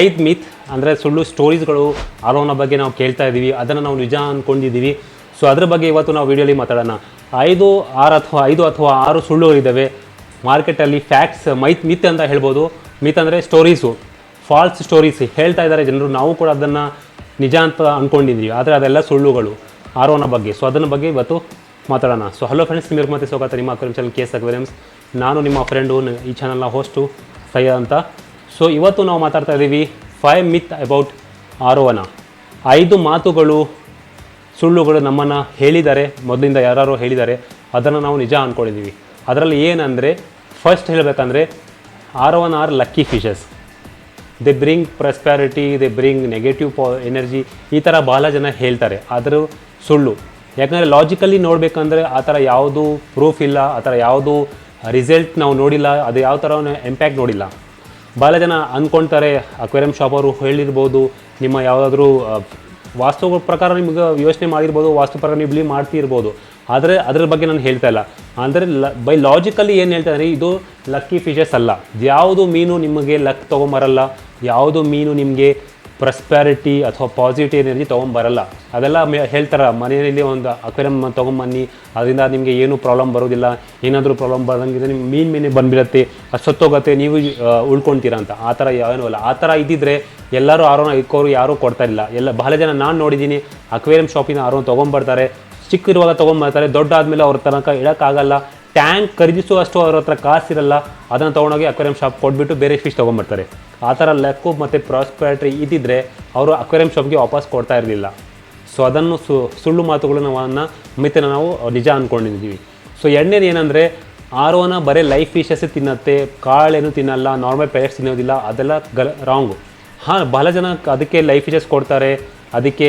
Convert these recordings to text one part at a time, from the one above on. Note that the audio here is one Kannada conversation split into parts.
ಐದು ಮಿತ್, ಅಂದರೆ ಸುಳ್ಳು ಸ್ಟೋರೀಸ್ಗಳು ಆರೋನ ಬಗ್ಗೆ ನಾವು ಕೇಳ್ತಾ ಇದ್ದೀವಿ, ಅದನ್ನು ನಾವು ನಿಜ ಅಂದ್ಕೊಂಡಿದ್ದೀವಿ ಸೊ ಅದ್ರ ಬಗ್ಗೆ ಇವತ್ತು ನಾವು ವಿಡಿಯೋಲಿ ಮಾತಾಡೋಣ. ಐದು ಆರು ಅಥವಾ, ಐದು ಅಥವಾ ಆರು ಸುಳ್ಳುಗಳಿದ್ದಾವೆ ಮಾರ್ಕೆಟಲ್ಲಿ ಫ್ಯಾಕ್ಟ್ಸ್ ಮೈತ್ ಮಿತ್ ಅಂತ ಹೇಳ್ಬೋದು. ಮಿತ್ ಅಂದರೆ ಸ್ಟೋರೀಸು ಫಾಲ್ಸ್ ಸ್ಟೋರೀಸ್ ಹೇಳ್ತಾ ಇದ್ದಾರೆ ಜನರು, ನಾವು ಕೂಡ ಅದನ್ನು ನಿಜ ಅಂತ ಅಂದ್ಕೊಂಡಿದ್ದೀವಿ ಆದರೆ ಅದೆಲ್ಲ ಸುಳ್ಳುಗಳು ಆರೋನ ಬಗ್ಗೆ. ಸೊ ಅದನ್ನ ಬಗ್ಗೆ ಇವತ್ತು ಮಾತಾಡೋಣ. ಸೊ ಹಲೋ ಫ್ರೆಂಡ್ಸ್ ನಿಮಗೆ ಮತ್ತೆ ಸ್ವಾಗತ. ನಿಮ್ಮ ಅಕ್ವೇರಿಯಂ ಚಾನಲ್ ಕೆ ಎಸ್ ನಾನು ನಿಮ್ಮ ಫ್ರೆಂಡು ಈ ಚಾನಲ್ನ ಹೋಸ್ಟು ಸಯ್ಯದ್ ಅಂತ. ಸೊ ಇವತ್ತು ನಾವು ಮಾತಾಡ್ತಾ ಇದ್ದೀವಿ ಫೈವ್ ಮಿತ್ ಅಬೌಟ್ ಆರೋವನ ಐದು ಮಾತುಗಳು, ಸುಳ್ಳುಗಳು ನಮ್ಮನ್ನು ಹೇಳಿದ್ದಾರೆ. ಮೊದಲಿಂದ ಯಾರು ಹೇಳಿದ್ದಾರೆ. ಅದನ್ನು ನಾವು ನಿಜ ಅಂದ್ಕೊಂಡಿದ್ದೀವಿ ಅದರಲ್ಲಿ ಏನಂದರೆ ಫಸ್ಟ್ ಹೇಳಬೇಕಂದ್ರೆ arowana are lucky fishes they bring prosperity they bring negative ಪಾ ಎನರ್ಜಿ ಈ ಥರ ಬಹಳ ಜನ ಹೇಳ್ತಾರೆ. ಆದರೂ ಸುಳ್ಳು. ಯಾಕಂದರೆ ಲಾಜಿಕಲಿ ನೋಡಬೇಕಂದ್ರೆ ಆ ಥರ ಯಾವುದು ಪ್ರೂಫ್ ಇಲ್ಲ, ಆ ಥರ ಯಾವುದು ರಿಸಲ್ಟ್ ನಾವು ನೋಡಿಲ್ಲ, ಅದು ಯಾವ ಥರ ಇಂಪ್ಯಾಕ್ಟ್ ನೋಡಿಲ್ಲ. ಭಾಳ ಜನ ಅಂದ್ಕೊಳ್ತಾರೆ ಅಕ್ವೇರಿಯಂ ಶಾಪ್ ಅವರು ಹೇಳಿರ್ಬೋದು, ನಿಮ್ಮ ಯಾವುದಾದ್ರೂ ವಾಸ್ತು ಪ್ರಕಾರ ನಿಮ್ಗೆ ಯೋಚನೆ ಮಾಡಿರ್ಬೋದು, ವಾಸ್ತು ಪ್ರಕಾರ ನೀವು ಬಿಲೀವ್ ಮಾಡ್ತಿರ್ಬೋದು. ಆದರೆ ಅದರ ಬಗ್ಗೆ ನಾನು ಹೇಳ್ತಾ ಇಲ್ಲ. ಅಂದರೆ ಲ ಬೈ ಲಾಜಿಕಲಿ ಏನು ಹೇಳ್ತಾ ಇದ್ದಾರೆ ಇದು ಲಕ್ಕಿ ಫಿಶಸ್ ಅಲ್ಲ. ಯಾವುದು ಮೀನು ನಿಮಗೆ ಲಕ್ ತೊಗೊಂಬರಲ್ಲ, ಯಾವುದು ಮೀನು ನಿಮಗೆ ಪ್ರಸ್ಪ್ಯಾರಿಟಿ ಅಥವಾ ಪಾಸಿಟಿವ್ ಎನರ್ಜಿ ತೊಗೊಂಬರಲ್ಲ. ಅದೆಲ್ಲ ಹೇಳ್ತಾರೆ ಮನೆಯಲ್ಲಿ ಒಂದು ಅಕ್ವೇರಿಯಂ ತೊಗೊಂಬನ್ನಿ ಅದರಿಂದ ನಿಮಗೆ ಏನು ಪ್ರಾಬ್ಲಮ್ ಬರೋದಿಲ್ಲ ಏನಾದರೂ ಪ್ರಾಬ್ಲಮ್ ಬರೋದಂಗಿದ್ರೆ ನಿಮ್ಗೆ ಮೀನು ಮೀನೇ ಬಂದ್ಬಿಡತ್ತೆ ಅದು ಸತ್ತೋಗತ್ತೆ ನೀವು ಆ, ಉಳ್ಕೊಳ್ತೀರಾ ಅಂತ. ಆ ಥರ ಯಾವೇನೂ ಅಲ್ಲ. ಆ ಥರ ಇದ್ದಿದ್ರೆ ಎಲ್ಲರೂ ಆರೋನ ಇಕ್ಕೋರು ಯಾರೂ ಕೊಡ್ತಾ ಇಲ್ಲ ಎಲ್ಲ ಬಹಳ ಜನ ನಾನು ನೋಡಿದ್ದೀನಿ ಅಕ್ವೇರಿಯಂ ಶಾಪಿನ ಆರೋನ ತೊಗೊಂಬರ್ತಾರೆ ಚಿಕ್ಕಿರುವಾಗ ತೊಗೊಂಬರ್ತಾರೆ ದೊಡ್ಡ ಆದಮೇಲೆ ಅವ್ರ ತನಕ ಇಡೋಕ್ಕಾಗಲ್ಲ. ಟ್ಯಾಂಕ್ ಖರೀದಿಸುವಷ್ಟು ಅವ್ರ ಹತ್ರ ಕಾಸಿರಲ್ಲ, ಅದನ್ನು ತೊಗೊಂಡೋಗಿ ಅಕ್ವೇರಿಯಂ ಶಾಪ್ ಕೊಟ್ಬಿಟ್ಟು ಬೇರೆ ಫಿಶ್ ತೊಗೊಂಬರ್ತಾರೆ ಆ ಥರ ಲೆಕ್ಕು ಮತ್ತು ಪ್ರಾಸ್ಪ್ಯಾಟ್ರಿ ಇದ್ದಿದ್ರೆ ಅವರು ಅಕ್ವೇರಿಯಂ ಶಾಪ್ಗೆ ವಾಪಸ್ ಕೊಡ್ತಾ ಇರಲಿಲ್ಲ. ಸೊ ಅದನ್ನು ಸು, ಸುಳ್ಳು ಮಾತುಗಳು ನಾವನ್ನ ಮಿತನ ನಾವು ನಿಜ ಅಂದ್ಕೊಂಡಿದ್ದೀವಿ ಸೊ ಎರಡನೇದು ಏನಂದರೆ ಆರೋನ ಬರೀ ಲೈಫ್ ಫಿಶಸ್ಸೇ ತಿನ್ನತ್ತೆ, ಕಾಳೇನು ತಿನ್ನಲ್ಲ ನಾರ್ಮಲ್ ಪೆಲೆಟ್ಸ್ ತಿನ್ನೋದಿಲ್ಲ, ಅದೆಲ್ಲ ಗಲ ರಾಂಗು ಹಾಂ, ಬಹಳ ಜನ ಅದಕ್ಕೆ ಲೈಫ್ ಫಿಶಸ್ ಕೊಡ್ತಾರೆ, ಅದಕ್ಕೆ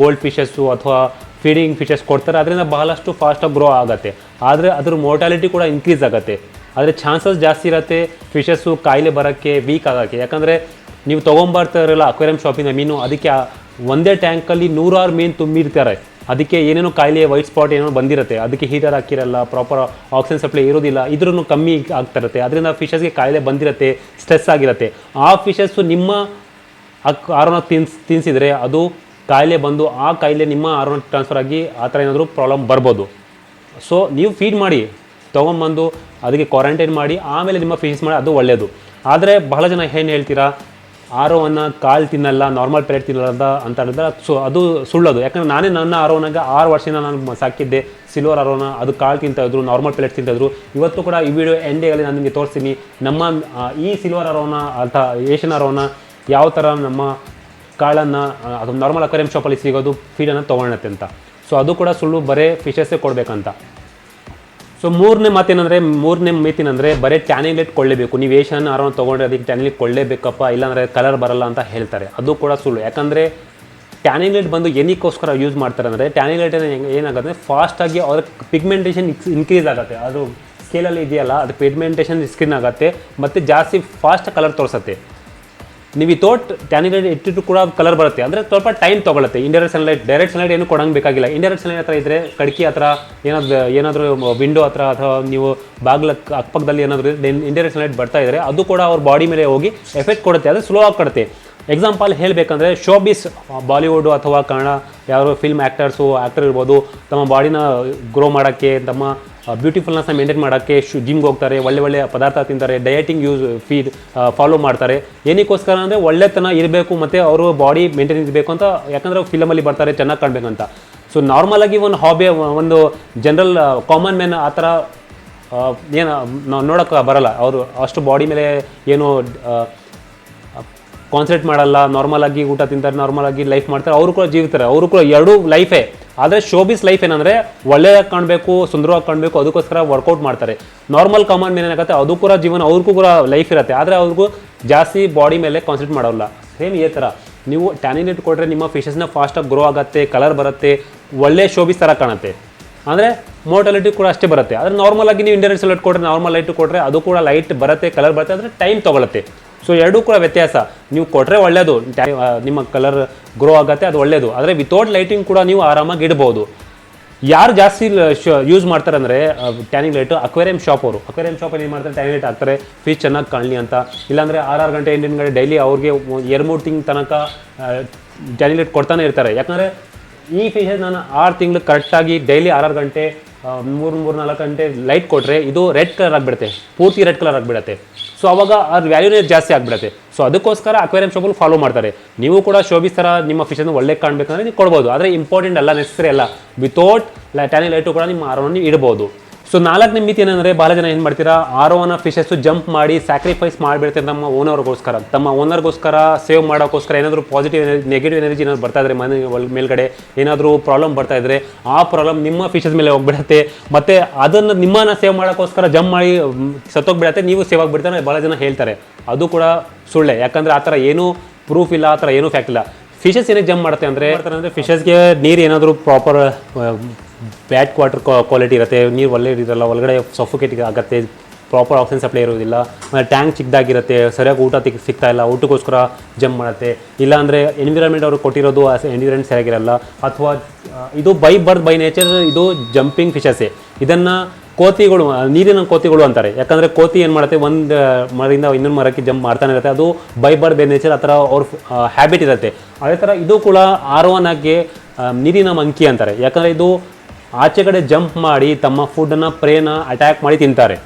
ಗೋಲ್ಡ್ ಫಿಶಸ್ಸು ಅಥವಾ ಫೀಡಿಂಗ್ ಫಿಶಸ್ ಕೊಡ್ತಾರೆ. ಅದರಿಂದ ಬಹಳಷ್ಟು ಫಾಸ್ಟಾಗಿ ಗ್ರೋ ಆಗುತ್ತೆ. ಆದರೆ ಅದ್ರ ಮೋರ್ಟಾಲಿಟಿ ಕೂಡ ಇನ್ಕ್ರೀಸ್ ಆಗುತ್ತೆ. ಆದರೆ ಚಾನ್ಸಸ್ ಜಾಸ್ತಿ ಇರುತ್ತೆ ಫಿಶಸ್ಸು ಕಾಯಿಲೆ ಬರೋಕ್ಕೆ ವೀಕ್ ಆಗೋಕ್ಕೆ. ಯಾಕಂದರೆ ನೀವು ತೊಗೊಂಬರ್ತಾ ಇರಲ್ಲ ಅಕ್ವೇರಿಯಂ ಶಾಪಿಂದ ಮೀನು, ಅದಕ್ಕೆ ಒಂದೇ ಟ್ಯಾಂಕಲ್ಲಿ ನೂರಾರು ಮೀನು ತುಂಬಿರ್ತಾರೆ. ಅದಕ್ಕೆ ಏನೇನೋ ಕಾಯಿಲೆ ವೈಟ್ ಸ್ಪಾಟ್ ಏನೋ ಬಂದಿರುತ್ತೆ. ಅದಕ್ಕೆ ಹೀಟರ್ ಹಾಕಿರಲ್ಲ ಪ್ರಾಪರ್ ಆಕ್ಸಿಜನ್ ಸಪ್ಲೈ ಇರೋದಿಲ್ಲ ಇದ್ರೂ ಕಮ್ಮಿ ಆಗ್ತಾ ಇರುತ್ತೆ. ಅದರಿಂದ ಫಿಶಸ್ಗೆ ಕಾಯಿಲೆ ಬಂದಿರುತ್ತೆ ಸ್ಟ್ರೆಸ್ ಆಗಿರುತ್ತೆ. ಆ ಫಿಶಸ್ಸು ನಿಮ್ಮ ಅಕ್ ಆರೋನ ತಿನ್ಸ್ ತಿನ್ಸಿದ್ರೆ ಅದು ಕಾಯಿಲೆ ಬಂದು ಆ ಕಾಯಿಲೆ ನಿಮ್ಮ ಆರೋನ ಟ್ರಾನ್ಸ್ಫರ್ ಆಗಿ ಆ ಥರ ಏನಾದರೂ ಪ್ರಾಬ್ಲಮ್ ಬರ್ಬೋದು. ಸೊ ನೀವು ಫೀಡ್ ಮಾಡಿ ತೊಗೊಂಬಂದು ಅದಕ್ಕೆ ಕ್ವಾರಂಟೈನ್ ಮಾಡಿ, ಆಮೇಲೆ ನಿಮ್ಮ ಫೀಸ್ ಮಾಡಿ, ಅದು ಒಳ್ಳೆಯದು ಆದರೆ ಬಹಳ ಜನ ಏನು ಹೇಳ್ತೀರಾ? ಆರೋವನ್ನು ಕಾಲು ತಿನ್ನಲ್ಲ ನಾರ್ಮಲ್ ಪ್ಲೇಟ್ ತಿನ್ನಲ್ಲ ಅಂತ ಅಂತ ಹೇಳಿದ್ರೆ ಸೊ, ಅದು ಸುಳ್ಳೋದು. ಯಾಕಂದ್ರೆ ನಾನೇ ನನ್ನ ಆರೋನಾಗ ಆರು ವರ್ಷದಿಂದ ನಾನು ಸಾಕಿದ್ದೆ. ಸಿಲ್ವರ್ ಆರೋನ ಅದು ಕಾಳು ತಿಂತಾಯಿದ್ರು ನಾರ್ಮಲ್ ಪ್ಲೇಟ್ ತಿಂತಾಯಿದ್ರು ಇವತ್ತು ಕೂಡ ಈ ವಿಡಿಯೋ ಎಂಡೇಗಲ್ಲಿ ನಾನು ನಿಮಗೆ ತೋರಿಸ್ತೀನಿ. ನಮ್ಮ ಈ ಸಿಲ್ವರ್ ಆರೋನ ಅಥವಾ ಏಷ್ಯನ್ ಆರೋನ ಯಾವ ಥರ ನಮ್ಮ ಕಾಳನ್ನು ಅದು ನಾರ್ಮಲ್ ಅಕ್ವೇರಿಯಂ ಶಾಪಲ್ಲಿ ಸಿಗೋದು ಫೀಡನ್ನು ತೊಗೊಳತ್ತೆ ಅಂತ. ಸೊ ಅದು ಕೂಡ ಸುಳ್ಳು, ಬರೀ ಫಿಶಸ್ಸೇ ಕೊಡಬೇಕಂತ. ಸೊ ಮೂರನೇ ಮಾತೇನಂದರೆ, ಮೂರನೇ ಮೀತಿನಂದರೆ, ಬರೀ ಟ್ಯಾನಿಲೇಟ್ ಕೊಳ್ಳೇಬೇಕು. ನೀವು ಏಷನ್ ಆರೋನ್ ತೊಗೊಂಡ್ರೆ ಅದಕ್ಕೆ ಟ್ಯಾನಿಲೇಟ್ ಕೊಳ್ಳೇಬೇಕಪ್ಪ, ಇಲ್ಲಾಂದರೆ ಕಲರ್ ಬರಲ್ಲ ಅಂತ ಹೇಳ್ತಾರೆ. ಅದು ಕೂಡ ಸುಳ್ಳು. ಯಾಕಂದರೆ ಟ್ಯಾನಿಲೇಟ್ ಬಂದು ಏನಕ್ಕೋಸ್ಕರ ಯೂಸ್ ಮಾಡ್ತಾರೆ ಅಂದರೆ ಟ್ಯಾನಿಲೆಟ್ ಏನಾಗುತ್ತೆ? ಫಾಸ್ಟಾಗಿ ಅವ್ರ ಪಿಗ್ಮೆಂಟೇಷನ್ ಇನ್ಕ್ರೀಸ್ ಆಗುತ್ತೆ. ಅದು ಸ್ಕೇಲಲ್ಲಿ ಇದೆಯಲ್ಲ, ಅದು ಪಿಗ್ಮೆಂಟೇಷನ್ ಸ್ಕಿನ್ ಆಗುತ್ತೆ, ಮತ್ತು ಜಾಸ್ತಿ ಫಾಸ್ಟ್ ಕಲರ್ ತೋರಿಸುತ್ತೆ. ನೀವು ಈ ತೋಟ್ ಟ್ಯಾನಿಲೈಟ್ ಇಟ್ಟಿಟ್ಟು ಕೂಡ ಕಲರ್ ಬರುತ್ತೆ. ಅಂದರೆ ಸ್ವಲ್ಪ ಟೈಮ್ ತೊಗೊಳುತ್ತೆ. ಇಂಡೈರೆಕ್ಟ್ ಸನ್ಲೈಟ್ ಡೈರೆಕ್ಟ್ ಸನ್ಲೈಟ್ ಏನು ಕೊಡಂಗೆ ಬೇಕಾಗಿಲ್ಲ. ಇಂಡೈರೆಕ್ಟ್ ಸನ್ಲೈಟ್ ಹತ್ರ ಇದ್ದರೆ ಕಡ್ಕಿ ಹತ್ರ ಏನಾದರೂ ಏನಾದರೂ ವಿಂಡೋ ಹತ್ರ ಅಥವಾ ನೀವು ಬಾಗಿಲ ಅಕ್ಕಪಕ್ಕದಲ್ಲಿ ಏನಾದರೂ ಇಂಡೈರೆಕ್ಟ್ ಸನ್ಲೈಟ್ ಬರ್ತಾ ಇದ್ದರೆ ಅದು ಕೂಡ ಅವ್ರ ಬಾಡಿ ಮೇಲೆ ಹೋಗಿ ಎಫೆಕ್ಟ್ ಕೊಡುತ್ತೆ. ಅದು ಸ್ಲೋ ಆಗಿ ಕೊಡುತ್ತೆ. ಎಕ್ಸಾಂಪಲ್ ಹೇಳಬೇಕಂದ್ರೆ ಶೋಬಿಸ್ ಬಾಲಿವುಡ್ ಅಥವಾ ಕನ್ನಡ ಯಾರು ಫಿಲ್ಮ್ ಆ್ಯಕ್ಟರ್ಸು ಆ್ಯಕ್ಟರ್ ಇರ್ಬೋದು, ತಮ್ಮ ಬಾಡಿನ ಗ್ರೋ ಮಾಡೋಕ್ಕೆ, ತಮ್ಮ ಬ್ಯೂಟಿಫುಲ್ನೆಸ್ನ ಮೇಂಟೈನ್ ಮಾಡೋಕ್ಕೆ ಶು ಜಿಮ್ಗೆ ಹೋಗ್ತಾರೆ, ಒಳ್ಳೆ ಒಳ್ಳೆ ಪದಾರ್ಥ ತಿಂತಾರೆ ಡಯಟಿಂಗ್ ಯೂಸ್ ಫೀಡ್ ಫಾಲೋ ಮಾಡ್ತಾರೆ. ಏನಕ್ಕೋಸ್ಕರ ಅಂದರೆ ಒಳ್ಳೆತನ ಇರಬೇಕು ಮತ್ತು ಅವರು ಬಾಡಿ ಮೇಂಟೈನ್ ಇರಬೇಕು ಅಂತ, ಯಾಕಂದರೆ ಫಿಲಮಲ್ಲಿ ಬರ್ತಾರೆ, ಚೆನ್ನಾಗಿ ಕಾಣಬೇಕಂತ. ಸೊ ನಾರ್ಮಲಾಗಿ ಒಂದು ಹಾಬಿ ಒಂದು ಜನರಲ್ ಕಾಮನ್ ಮ್ಯಾನ್ ಆ ಥರ ಏನು ನಾವು ನೋಡೋಕ್ಕೆ ಬರಲ್ಲ. ಅವರು ಅಷ್ಟು ಬಾಡಿ ಮೇಲೆ ಏನು ಕಾನ್ಸಂಟ್ರೇಟ್ ಮಾಡಲ್ಲ ನಾರ್ಮಲ್ ಆಗಿ ಊಟ ತಿಂತಾರೆ ನಾರ್ಮಲ್ ಆಗಿ ಲೈಫ್ ಮಾಡ್ತಾರೆ, ಅವರು ಕೂಡ ಜೀವಿತಾರೆ. ಅವರು ಕೂಡ ಎರಡು ಲೈಫೇ ಆದರೆ ಶೋಬಿಸ್ ಲೈಫ್ ಏನಂದರೆ ಒಳ್ಳೆಯದಾಗಿ ಕಾಣಬೇಕು, ಸುಂದರವಾಗಿ ಕಾಣಬೇಕು, ಅದಕ್ಕೋಸ್ಕರ ವರ್ಕೌಟ್ ಮಾಡ್ತಾರೆ. ನಾರ್ಮಲ್ ಕಾಮನ್ ಏನಾಗುತ್ತೆ, ಅದು ಕೂಡ ಜೀವನ, ಅವ್ರಿಗೂ ಕೂಡ ಲೈಫ್ ಇರುತ್ತೆ. ಆದರೆ ಅವ್ರಿಗೂ ಜಾಸ್ತಿ ಬಾಡಿ ಮೇಲೆ ಕಾನ್ಸಂಟ್ರೇಟ್ ಮಾಡೋಲ್ಲ. ಸೇಮ್ ಇದೇ ಥರ ನೀವು ಟ್ಯಾನಿನ್ ಇಟ್ಕೊಟ್ರೆ ನಿಮ್ಮ ಫಿಶಸ್ನ ಫಾಸ್ಟಾಗಿ ಗ್ರೋ ಆಗುತ್ತೆ ಕಲರ್ ಬರುತ್ತೆ, ಒಳ್ಳೆ ಶೋಬಿಸ್ ಥರ ಕಾಣುತ್ತೆ. ಅಂದರೆ ಮೋಟಾಲಿಟಿ ಕೂಡ ಅಷ್ಟೇ ಬರುತ್ತೆ. ಆದರೆ ನಾರ್ಮಲ್ ಆಗಿ ನೀವು ಇಂಡಿಯನ್ ಸೆಲೆಕ್ಟ್ ಕೊಟ್ಟರೆ ನಾರ್ಮಲ್ ಲೈಟ್ ಕೊಟ್ಟರೆ ಅದು ಕೂಡ ಲೈಟ್ ಬರುತ್ತೆ ಕಲರ್ ಬರುತ್ತೆ, ಆದರೆ ಟೈಮ್ ತೊಗೊಳುತ್ತೆ. ಸೊ ಎರಡೂ ಕೂಡ ವ್ಯತ್ಯಾಸ. ನೀವು ಕೊಟ್ಟರೆ ಒಳ್ಳೆಯದು ನಿಮ್ಮ ಕಲರ್ ಗ್ರೋ ಆಗುತ್ತೆ, ಅದು ಒಳ್ಳೆಯದು ಆದರೆ ವಿತೌಟ್ ಲೈಟಿಂಗ್ ಕೂಡ ನೀವು ಆರಾಮಾಗಿ ಇಡ್ಬೋದು. ಯಾರು ಜಾಸ್ತಿ ಯೂಸ್ ಮಾಡ್ತಾರೆ ಅಂದರೆ ಟ್ಯಾನಿಂಗ್ ಲೈಟು ಅಕ್ವೇರಿಯಂ ಶಾಪ್ ಅವರು. ಅಕ್ವೇರಿಯಂ ಶಾಪಲ್ಲಿ ಏನು ಮಾಡ್ತಾರೆ ಟ್ಯಾನಿಂಗ್ ಲೈಟ್ ಹಾಕ್ತಾರೆ ಫೀಸ್ ಚೆನ್ನಾಗಿ ಕಾಣಲಿ ಅಂತ. ಇಲ್ಲಾಂದರೆ ಆರು ಆರು ಗಂಟೆ ಎಂಟು ಗಂಟೆ ಡೈಲಿ ಅವ್ರಿಗೆ ಎರಡು ಮೂರು ತಿಂಗ್ ತನಕ ಟ್ಯಾನಿಂಗ್ ಲೈಟ್ ಕೊಡ್ತಾನೆ ಇರ್ತಾರೆ. ಯಾಕಂದರೆ ಈ ಫಿಶಸ್ ನಾನು ಆರು ತಿಂಗಳು ಕರೆಕ್ಟಾಗಿ ಡೈಲಿ ಆರಾರು ಗಂಟೆ ಮೂರು ಮೂರು ನಾಲ್ಕು ಗಂಟೆ ಲೈಟ್ ಕೊಟ್ಟರೆ ಇದು ರೆಡ್ ಕಲರ್ ಆಗಿಬಿಡುತ್ತೆ. ಪೂರ್ತಿ ರೆಡ್ ಕಲರ್ ಆಗಿಬಿಡುತ್ತೆ. ಸೊ ಅವಾಗ ಅದ್ರ ವ್ಯಾಲ್ಯೂನೇ ಜಾಸ್ತಿ ಆಗಿಬಿಡುತ್ತೆ. ಸೊ ಅದಕ್ಕೋಸ್ಕರ ಅಕ್ವೇರಿಯಂ ಶಾಪಲ್ಲಿ ಫಾಲೋ ಮಾಡ್ತಾರೆ. ನೀವು ಕೂಡ ಶೋಭಿಸ್ ಥರ ನಿಮ್ಮ ಫಿಶನ್ನು ಒಳ್ಳೆ ಕಾಣಬೇಕಂದ್ರೆ ನೀವು ಕೊಡ್ಬೋದು. ಆದರೆ ಇಂಪಾರ್ಟೆಂಟ್ ಅಲ್ಲ ನೆಸೆಸರಿ ಅಲ್ಲ. ವಿತೌಟ್ ಟ್ಯಾನಿ ಲೈಟು ಕೂಡ ನಿಮ್ಮ ಆರೋನ ಇಡ್ಬೋದು. ಸೊ ನಾಲ್ಕು ಮಿತಿ ಏನಂದರೆ ಬಹಳ ಜನ ಏನು ಮಾಡ್ತೀರಾ? ಆರೋನ ಫಿಶಸ್ಸು ಜಂಪ್ ಮಾಡಿ ಸ್ಯಾಕ್ರಿಫೈಸ್ ಮಾಡಿಬಿಡ್ತಾರೆ ನಮ್ಮ ಓನರ್ಗೋಸ್ಕರ ತಮ್ಮ ಓನರ್ಗೋಸ್ಕರ ಸೇವ್ ಮಾಡೋಕ್ಕೋಸ್ಕರ ಏನಾದರೂ ಪಾಸಿಟಿವ್ ಎನರ್ಜಿ ನೆಗೆಟಿವ್ ಎನರ್ಜಿ ಏನಾದ್ರು ಬರ್ತಾ ಇದ್ರೆ ಮನೆ ಮೇಲ್ಗಡೆ, ಏನಾದರೂ ಪ್ರಾಬ್ಲಮ್ ಬರ್ತಾ ಇದ್ರೆ ಆ ಪ್ರಾಬ್ಲಮ್ ನಿಮ್ಮ ಫಿಶಸ್ ಮೇಲೆ ಹೋಗ್ಬಿಡತ್ತೆ. ಮತ್ತು ಅದನ್ನು ನಿಮ್ಮನ್ನ ಸೇವ್ ಮಾಡೋಕ್ಕೋಸ್ಕರ ಜಂಪ್ ಮಾಡಿ ಸತ್ತೋಗ್ಬಿಡತ್ತೆ. ನೀವು ಸೇವ್ ಆಗಿಬಿಡ್ತಾರೆ ಬಹಳ ಜನ ಹೇಳ್ತಾರೆ. ಅದು ಕೂಡ ಸುಳ್ಳೆ. ಯಾಕಂದರೆ ಆ ಥರ ಏನೂ ಪ್ರೂಫ್ ಇಲ್ಲ, ಆ ಥರ ಏನೂ ಫ್ಯಾಕ್ಟ್ ಇಲ್ಲ. ಫಿಶಸ್ ಏನಕ್ಕೆ ಜಂಪ್ ಮಾಡುತ್ತೆ ಅಂದರೆ ಅಂದರೆ ಫಿಶಸ್ಗೆ ನೀರು ಏನಾದರೂ ಪ್ರಾಪರ್ ಬ್ಯಾಡ್ ಕ್ವಾಟರ್ ಕ್ವಾಲಿಟಿ ಇರುತ್ತೆ, ನೀರು ಒಳ್ಳೆ ಇರಲ್ಲ ಒಳಗಡೆ ಸಫೋಕೇಟ್ ಆಗುತ್ತೆ ಪ್ರಾಪರ್ ಆಕ್ಸಿಜನ್ ಸಪ್ಲೈ ಇರೋದಿಲ್ಲ, ಆಮೇಲೆ ಟ್ಯಾಂಕ್ ಚಿಕ್ಕದಾಗಿರುತ್ತೆ, ಸರಿಯಾಗಿ ಊಟ ತಿಕ್ ಸಿಗ್ತಾ ಇಲ್ಲ, ಊಟಕ್ಕೋಸ್ಕರ ಜಂಪ್ ಮಾಡುತ್ತೆ, ಇಲ್ಲಾಂದರೆ ಎನ್ವಿರಾನ್ಮೆಂಟ್ ಅವರು ಕೊಟ್ಟಿರೋದು ಎನ್ವಿರಾನ್ಮೆಂಟ್ ಸರಿಯಾಗಿರಲ್ಲ, ಅಥವಾ ಇದು ಬೈ ಬರ್ತ್ ಬೈ ನೇಚರ್ ಇದು ಜಂಪಿಂಗ್ ಫಿಶಸ್ಸೇ ಇದನ್ನು ಕೋತಿಗಳು ನೀರಿನ ಕೋತಿಗಳು ಅಂತಾರೆ. ಯಾಕಂದರೆ ಕೋತಿ ಏನು ಮಾಡುತ್ತೆ, ಒಂದು ಮರದಿಂದ ಇನ್ನೊಂದು ಮರಕ್ಕೆ ಜಂಪ್ ಮಾಡ್ತಾನೆ ಇರುತ್ತೆ. ಅದು ಬೈ ಬರ್ಡ್ ಬೈ ನೇಚರ್ ಆ ಥರ ಅವ್ರ ಹ್ಯಾಬಿಟ್ ಇರುತ್ತೆ. ಅದೇ ಥರ ಇದು ಕೂಡ ಆಗಿ ನೀರಿನ ಮಂಕಿ ಅಂತಾರೆ. ಯಾಕಂದರೆ ಇದು ಆಚೆ ಕಡೆ ಜಂಪ್ ಮಾಡಿ ತಮ್ಮ ಫುಡ್ಡನ್ನು ಪ್ರೇನ ಅಟ್ಯಾಕ್ ಮಾಡಿ ತಿಂತಾರೆ.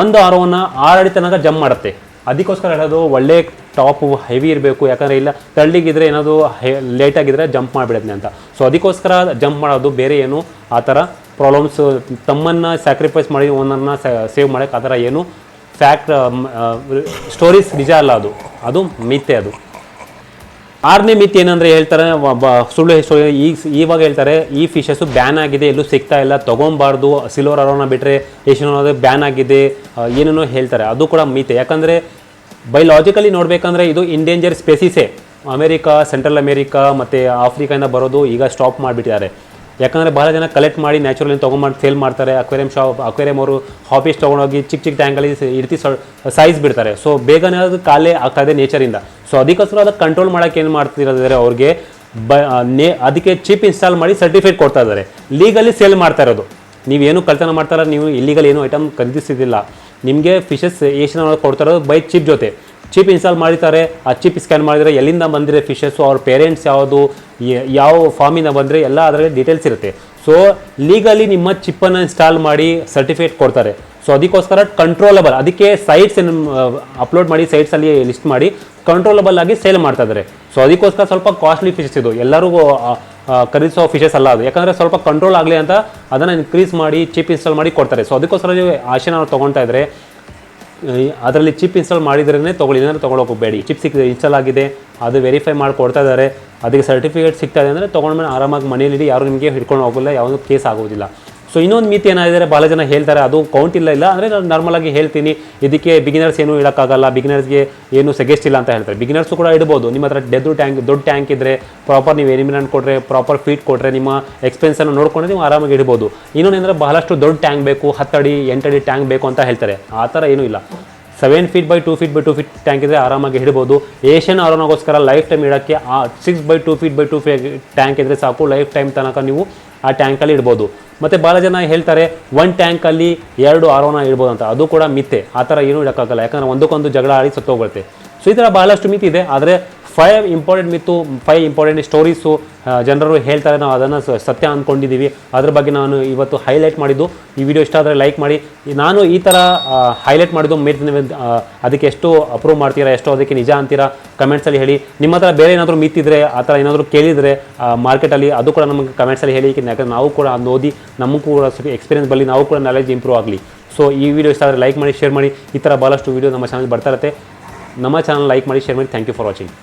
ಒಂದು ಆರೋನ ಆರು ಅಡಿ ತನಕ ಜಂಪ್ ಮಾಡುತ್ತೆ. ಅದಕ್ಕೋಸ್ಕರ ಹೇಳೋದು, ಒಳ್ಳೆ ಟಾಪು ಹೆವಿ ಇರಬೇಕು, ಯಾಕಂದರೆ ಇಲ್ಲ, ತಳ್ಳಿಗಿದ್ರೆ ಏನಾದರೂ ಹೆ ಲೇಟಾಗಿದ್ದರೆ ಜಂಪ್ ಮಾಡಿಬಿಡುತ್ತೆ ಅಂತ. ಸೊ ಅದಕ್ಕೋಸ್ಕರ ಜಂಪ್ ಮಾಡೋದು ಬೇರೆ ಏನು, ಆ ಥರ ಪ್ರಾಬ್ಲಮ್ಸ್ ತಮ್ಮನ್ನು ಸ್ಯಾಕ್ರಿಫೈಸ್ ಮಾಡಿ, ಒಂದನ್ನು ಸೇವ್ ಮಾಡೋಕ್ಕೆ ಆ ಥರ ಏನು ಫ್ಯಾಕ್ಟ್ ಸ್ಟೋರೀಸ್ ನಿಜ ಅಲ್ಲ ಅದು. ಅದು ಮಿಥ್ಯೆ ಅದು. ಆರನೇ ಮಿತಿ ಏನಂದ್ರೆ ಹೇಳ್ತಾರೆ ಸುಳ್ಳು ಈಗ ಇವಾಗ ಹೇಳ್ತಾರೆ, ಈ ಫಿಶಸ್ಸು ಬ್ಯಾನ್ ಆಗಿದೆ, ಎಲ್ಲೂ ಸಿಗ್ತಾ ಇಲ್ಲ, ತೊಗೊಬಾರ್ದು ಸಿಲ್ವರ್ ಅರೋನ ಬಿಟ್ಟರೆ ಏಷ್ಯನ್ ಬ್ಯಾನ್ ಆಗಿದೆ ಏನೇನೋ ಹೇಳ್ತಾರೆ, ಅದು ಕೂಡ ಮಿತಿ. ಯಾಕಂದರೆ ಬಯಲಾಜಿಕಲಿ ನೋಡಬೇಕಂದ್ರೆ ಇದು ಇಂಡೇಂಜರ್ ಸ್ಪೆಸಿಸೇ ಅಮೇರಿಕಾ ಸೆಂಟ್ರಲ್ ಅಮೇರಿಕಾ, ಮತ್ತು ಆಫ್ರಿಕಾಯಿಂದ ಬರೋದು ಈಗ ಸ್ಟಾಪ್ ಮಾಡಿಬಿಟ್ಟಿದ್ದಾರೆ. ಯಾಕಂದರೆ ಭಾಳ ಜನ ಕಲೆಕ್ಟ್ ಮಾಡಿ ನ್ಯಾಚುರಲಿ ತೊಗೊಂಬಂದು ಸೇಲ್ ಮಾಡ್ತಾರೆ. ಅಕ್ವೇರಿಯಂ ಶಾಪ್ ಅಕ್ವೇರಿಯಂ ಅವರು ಹಾಫೀಸ್ ತೊಗೊಂಡೋಗಿ ಚಿಕ್ಕ ಚಿಕ್ಕ ಟ್ಯಾಂಕಲ್ಲಿ ಇರ್ತಿ ಸೈಜ್ ಬಿಡ್ತಾರೆ. ಸೊ ಬೇಗನೆ ಅದು ಕಾಲೇ ಆಗ್ತಾ ಇದೆ ನೇಚರಿಂದ ಸೊ ಅದಕ್ಕೋಸ್ಕರ ಅದಕ್ಕೆ ಕಂಟ್ರೋಲ್ ಮಾಡೋಕೆ ಏನು ಮಾಡ್ತಿರೋದಾದರೆ ಅವ್ರಿಗೆ ಬ ನೇ ಅದಕ್ಕೆ ಚಿಪ್ ಇನ್ಸ್ಟಾಲ್ ಮಾಡಿ ಸರ್ಟಿಫಿಕೇಟ್ ಕೊಡ್ತಾ ಇದ್ದಾರೆ. ಲೀಗಲಿ ಸೇಲ್ ಮಾಡ್ತಾ ಇರೋದು. ನೀವೇನು ಕಲ್ತನ ಮಾಡ್ತಾರ ನೀವು ಇಲ್ಲಿಗಲ್ ಏನು ಐಟಮ್ ಖರೀದಿಸಿದಿಲ್ಲ ನಿಮಗೆ ಫಿಶಸ್ ಏಷ್ಯನ್ ಕೊಡ್ತಾ ಇರೋದು ಬೈ ಚಿಪ್ ಜೊತೆ. ಚಿಪ್ ಇನ್ಸ್ಟಾಲ್ ಮಾಡಿರ್ತಾರೆ ಆ ಚಿಪ್ ಸ್ಕ್ಯಾನ್ ಮಾಡಿದರೆ ಎಲ್ಲಿಂದ ಬಂದಿರೋ ಫಿಶಸ್ಸು ಅವ್ರ ಪೇರೆಂಟ್ಸ್ ಯಾವುದು ಯಾವ ಫಾರ್ಮಿಂದ ಬಂದರೆ ಎಲ್ಲ ಅದರಲ್ಲಿ ಡೀಟೇಲ್ಸ್ ಇರುತ್ತೆ. ಸೊ ಲೀಗಲಿ ನಿಮ್ಮ ಚಿಪ್ಪನ್ನು ಇನ್ಸ್ಟಾಲ್ ಮಾಡಿ ಸರ್ಟಿಫಿಕೇಟ್ ಕೊಡ್ತಾರೆ. ಸೊ ಅದಕ್ಕೋಸ್ಕರ ಕಂಟ್ರೋಲಬಲ್ ಅದಕ್ಕೆ ಸೈಟ್ಸ್ ಅಪ್ಲೋಡ್ ಮಾಡಿ ಸೈಟ್ಸಲ್ಲಿ ಲಿಸ್ಟ್ ಮಾಡಿ ಕಂಟ್ರೋಲಬಲ್ ಆಗಿ ಸೇಲ್ ಮಾಡ್ತಾ ಇದ್ದಾರೆ. ಸೊ ಅದಕ್ಕೋಸ್ಕರ ಸ್ವಲ್ಪ ಕಾಸ್ಟ್ಲಿ ಫಿಶಸ್ ಇದು. ಎಲ್ಲರಿಗೂ ಖರೀದಿಸೋ ಫಿಶಸ್ ಅಲ್ಲ ಅದು. ಯಾಕಂದರೆ ಸ್ವಲ್ಪ ಕಂಟ್ರೋಲ್ ಆಗಲಿ ಅಂತ ಅದನ್ನು ಇನ್ಕ್ರೀಸ್ ಮಾಡಿ ಚಿಪ್ ಇನ್ಸ್ಟಾಲ್ ಮಾಡಿ ಕೊಡ್ತಾರೆ. ಸೊ ಅದಕ್ಕೋಸ್ಕರ ನೀವು ಆಶೆನ ನಾವು ತೊಗೊಳ್ತಾ ಇದ್ರೆ ಅದರಲ್ಲಿ ಚಿಪ್ ಇನ್ಸ್ಟಾಲ್ ಮಾಡಿದ್ರೇ ತೊಗೊಳ್ಳಿ ಏನಾದ್ರು ತೊಗೊಳಕ್ಕೆ ಹೋಗಬೇಡಿ. ಚಿಪ್ ಸಿಕ್ ಇನ್ಸ್ಟಾಲ್ ಆಗಿದೆ, ಅದು ವೆರಿಫೈ ಮಾಡಿ ಕೊಡ್ತಾ ಇದ್ದಾರೆ ಅದಕ್ಕೆ ಸರ್ಟಿಫಿಕೇಟ್ ಸಿಗ್ತಾ ಇದೆ ಅಂದರೆ ತೊಗೊಂಡ್ಮೇಲೆ ಆರಾಮಾಗಿ ಮನೇಲಿ ಯಾರು ನಿಮಗೆ ಹಿಡ್ಕೊಂಡು ಹೋಗಲ್ಲ ಯಾವುದೂ ಕೇಸ್ ಆಗೋದಿಲ್ಲ. ಸೊ ಇನ್ನೊಂದು ಮಿತಿ ಏನಾದರೆ ಭಾಳ ಜನ ಹೇಳ್ತಾರೆ, ಅದು ಕೌಂಟ್ ಇಲ್ಲ ಇಲ್ಲ. ಅಂದರೆ ನಾನು ನಾರ್ಮಲಾಗಿ ಹೇಳ್ತೀನಿ. ಇದಕ್ಕೆ ಬಿಗಿನರ್ಸ್ ಏನು ಇಡೋಕ್ಕಾಗಲ್ಲ. ಬಿಗಿನರ್ಸ್ಗೆ ಏನು ಸಜೆಸ್ಟ್ ಇಲ್ಲ ಅಂತ ಹೇಳ್ತಾರೆ. ಬಿಗಿನರ್ಸು ಕೂಡ ಇಡ್ಬೋದು. ನಿಮ್ಮ ಹತ್ರ ಡೆದ್ದು ಟ್ಯಾಂಕ್ ದೊಡ್ಡ ಟ್ಯಾಂಕ್ ಇದ್ದರೆ ಪ್ರಾಪರ್ ನೀವು ಎನಿಮಿನೆಂಟ್ ಕೊಟ್ಟರೆ ಪ್ರಾಪರ್ ಫೀಟ್ ಕೊಟ್ಟರೆ ನಿಮ್ಮ ಎಕ್ಸ್ಪೆನ್ಸನ್ನು ನೋಡ್ಕೊಂಡ್ರೆ ನೀವು ಆರಾಮಾಗಿ ಇಡ್ಬೋದು. ಇನ್ನೊಂದೇಂದರೆ ಬಹಳಷ್ಟು ದೊಡ್ಡ ಟ್ಯಾಂಕ್ ಬೇಕು ಹತ್ತಡಿ ಎಂಟಡಿ ಟ್ಯಾಂಕ್ ಬೇಕು ಅಂತ ಹೇಳ್ತಾರೆ. ಆ ಥರ ಏನೂ ಇಲ್ಲ. Seven feet by two feet by two feet tank ಇದ್ದರೆ ಆರಾಮಾಗಿ ಹಿಡ್ಬೋದು ಏಷ್ಯನ್ ಆರೋನಗೋಸ್ಕರ ಲೈಫ್ ಟೈಮ್ ಇಡೋಕ್ಕೆ, ಆ six by two feet by two feet tank ಇದ್ದರೆ ಸಾಕು. ಲೈಫ್ ಟೈಮ್ ತನಕ ನೀವು ಆ ಟ್ಯಾಂಕಲ್ಲಿ ಇಡ್ಬೋದು. ಮತ್ತು ಭಾಳ ಜನ ಹೇಳ್ತಾರೆ ಒನ್ ಟ್ಯಾಂಕಲ್ಲಿ ಎರಡು ಆರೋನ ಇಡ್ಬೋದು ಅಂತ. ಅದು ಕೂಡ ಮಿಥ್ಯೆ. ಆ ಥರ ಏನೂ ಇಡೋಕ್ಕಾಗಲ್ಲ. ಯಾಕಂದರೆ ಒಂದಕ್ಕೊಂದು ಜಗಳ ಆಡಿ ಸತ್ತೋಗುತ್ತೆ ಸೊ ಈ ಥರ ಬಹಳಷ್ಟು ಮಿತಿ ಇದೆ. ಆದರೆ five important myth five important stories ಜನರು ಹೇಳ್ತಾರೆ ನಾವು ಅದನ್ನು ಸತ್ಯ ಅಂದ್ಕೊಂಡಿದ್ದೀವಿ ಅದ್ರ ಬಗ್ಗೆ ನಾನು ಇವತ್ತು ಹೈಲೈಟ್ ಮಾಡಿದ್ದು. ಈ ವಿಡಿಯೋ ಇಷ್ಟ ಆದರೆ ಲೈಕ್ ಮಾಡಿ. ನಾನು ಈ ಥರ ಹೈಲೈಟ್ ಮಾಡಿದ್ದು ಮೀರ್ತೀನಿ ಅದಕ್ಕೆ ಎಷ್ಟು ಅಪ್ರೂವ್ ಮಾಡ್ತೀರಾ, ಎಷ್ಟು ಅದಕ್ಕೆ ನಿಜ ಅಂತೀರಾ ಕಮೆಂಟ್ಸಲ್ಲಿ ಹೇಳಿ. ನಿಮ್ಮ ಹತ್ರ ಬೇರೆ ಏನಾದರೂ ಮಿತ್ತಿದ್ರೆ ಆ ಥರ ಏನಾದರೂ ಕೇಳಿದರೆ ಮಾರ್ಕೆಟಲ್ಲಿ ಅದು ಕೂಡ ನಮಗೆ ಕಮೆಂಟ್ಸಲ್ಲಿ ಹೇಳಿ. ಯಾಕಂದರೆ ನಾವು ಕೂಡ ಅದನ್ನ ಓದಿ ನಮಗೂ ಕೂಡ ಸ್ವಲ್ಪ ಎಕ್ಸ್ಪೀರಿಯನ್ಸ್ ಬರಲಿ ನಾವು ಕೂಡ ನಾಲೆಜ್ ಇಂಪ್ರೂವ್ ಆಗಲಿ. ಸೊ ಈ ವಿಡಿಯೋ ಇಷ್ಟ ಆದರೆ ಲೈಕ್ ಮಾಡಿ ಶೇರ್ ಮಾಡಿ. ಈ ಥರ ಭಾಳಷ್ಟು ವಿಡಿಯೋ ನಮ್ಮ ಚಾನಲ್ ಬರ್ತಾ ಇರುತ್ತೆ. ನಮ್ಮ ಚಾನಲ್ ಲೈಕ್ ಮಾಡಿ ಶೇರ್ ಮಾಡಿ. Thank you for watching